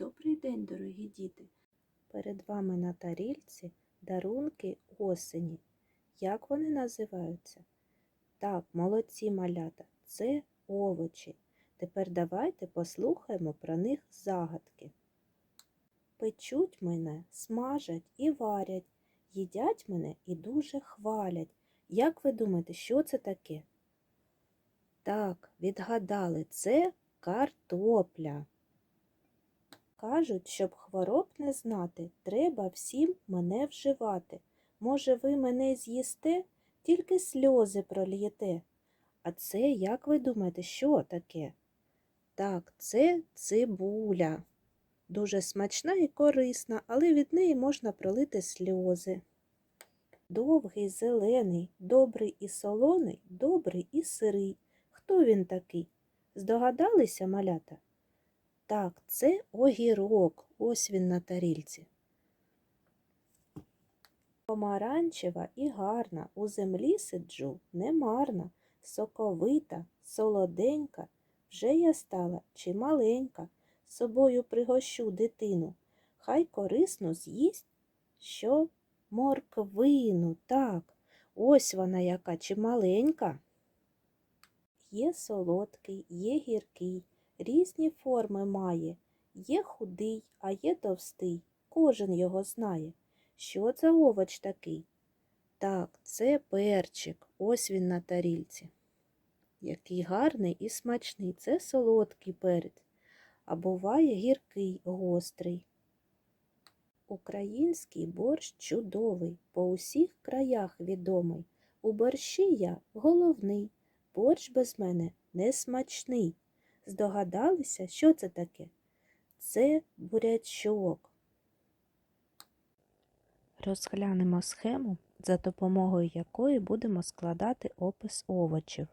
Добрий день, дорогі діти! Перед вами на тарільці дарунки осені. Як вони називаються? Так, молодці малята, це овочі. Тепер давайте послухаємо про них загадки. Печуть мене, смажать і варять, їдять мене і дуже хвалять. Як ви думаєте, що це таке? Так, відгадали, це картопля. Кажуть, щоб хвороб не знати, треба всім мене вживати. Може, ви мене з'їсте, тільки сльози пролієте. А це, як ви думаєте, що таке? Так, це цибуля. Дуже смачна і корисна, але від неї можна пролити сльози. Довгий, зелений, добрий і солоний, добрий і сирий. Хто він такий? Здогадалися, малята? Так, це огірок. Ось він на тарільці. Помаранчева і гарна, у землі сиджу, немарна, соковита, солоденька, вже я стала чималенька, собою пригощу дитину, хай корисно з'їсть, що морквину, так, ось вона яка чималенька. Є солодкий, є гіркий, різні форми має. Є худий, а є товстий. Кожен його знає. Що це овоч такий? Так, це перчик. Ось він на тарільці. Який гарний і смачний. Це солодкий перець, а буває гіркий, гострий. Український борщ чудовий, по усіх краях відомий. У борщі я головний, борщ без мене несмачний. Здогадалися, що це таке? Це бурячок. Розглянемо схему, за допомогою якої будемо складати опис овочів.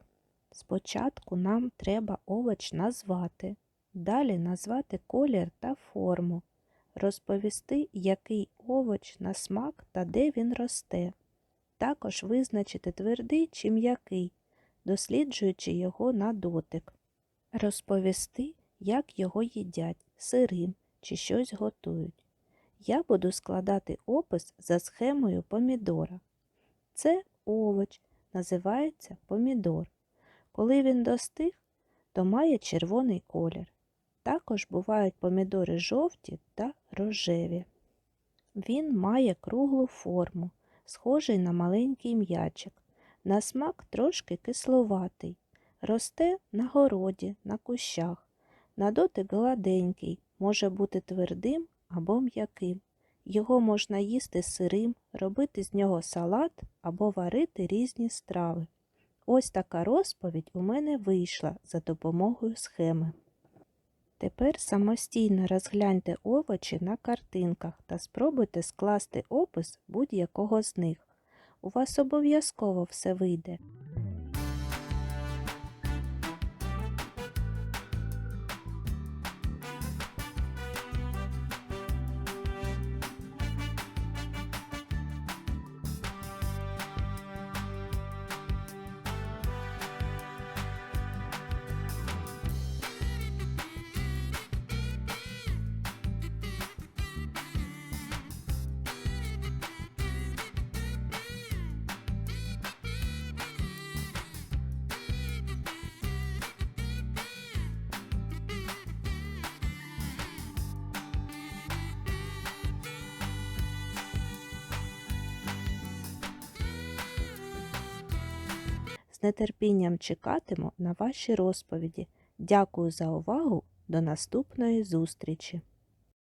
Спочатку нам треба овоч назвати, далі назвати колір та форму, розповісти, який овоч на смак та де він росте. Також визначити твердий чи м'який, досліджуючи його на дотик розповісти, як його їдять сирим чи щось готують. Я буду складати опис за схемою помідора. Це овоч, називається помідор. Коли він достиг, то має червоний колір. Також бувають помідори жовті та рожеві. Він має круглу форму, схожий на маленький м'ячик. На смак трошки кисловатий. Росте на городі, на кущах. На дотик гладенький, може бути твердим або м'яким. Його можна їсти сирим, робити з нього салат або варити різні страви. Ось така розповідь у мене вийшла за допомогою схеми. Тепер самостійно розгляньте овочі на картинках та спробуйте скласти опис будь-якого з них. У вас обов'язково все вийде. З нетерпінням чекатиму на ваші розповіді. Дякую за увагу. До наступної зустрічі!